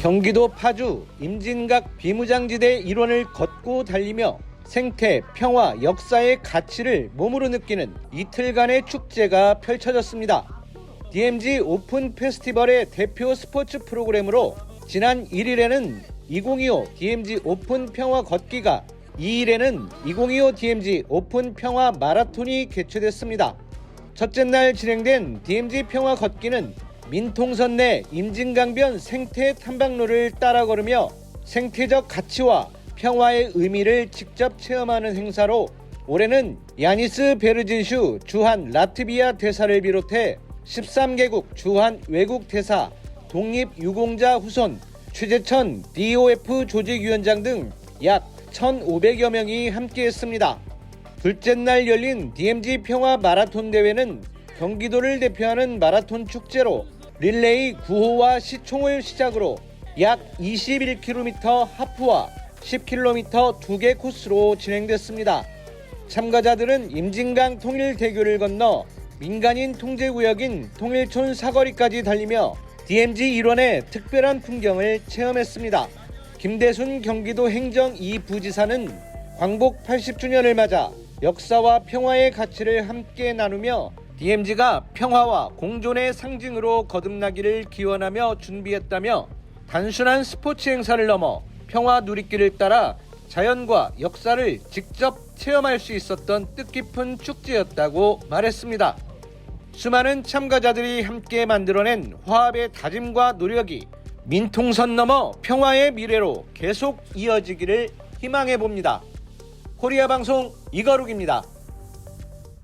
경기도 파주 임진각 비무장지대 일원을 걷고 달리며 생태, 평화, 역사의 가치를 몸으로 느끼는 이틀간의 축제가 펼쳐졌습니다. DMZ 오픈 페스티벌의 대표 스포츠 프로그램으로 지난 1일에는 2025 DMZ 오픈 평화 걷기가 2일에는 2025 DMZ 오픈 평화 마라톤이 개최됐습니다. 첫째 날 진행된 DMZ 평화 걷기는 민통선 내 임진강변 생태 탐방로를 따라 걸으며 생태적 가치와 평화의 의미를 직접 체험하는 행사로 올해는 야니스 베르진슈 주한 라트비아 대사를 비롯해 13개국 주한 외국 대사, 독립 유공자 후손, 최재천 DOF 조직위원장 등 약 1,500여 명이 함께했습니다. 둘째 날 열린 DMZ 평화 마라톤 대회는 경기도를 대표하는 마라톤 축제로 릴레이 9호와 시총을 시작으로 약 21km 하프와 10km 두 개 코스로 진행됐습니다. 참가자들은 임진강 통일대교를 건너 민간인 통제구역인 통일촌 사거리까지 달리며 DMZ 일원의 특별한 풍경을 체험했습니다. 김대순 경기도 행정 2부지사는 광복 80주년을 맞아 역사와 평화의 가치를 함께 나누며 DMZ가 평화와 공존의 상징으로 거듭나기를 기원하며 준비했다며 단순한 스포츠 행사를 넘어 평화 누리길을 따라 자연과 역사를 직접 체험할 수 있었던 뜻깊은 축제였다고 말했습니다. 수많은 참가자들이 함께 만들어낸 화합의 다짐과 노력이 민통선 넘어 평화의 미래로 계속 이어지기를 희망해 봅니다. 코리아 방송 이거룩입니다.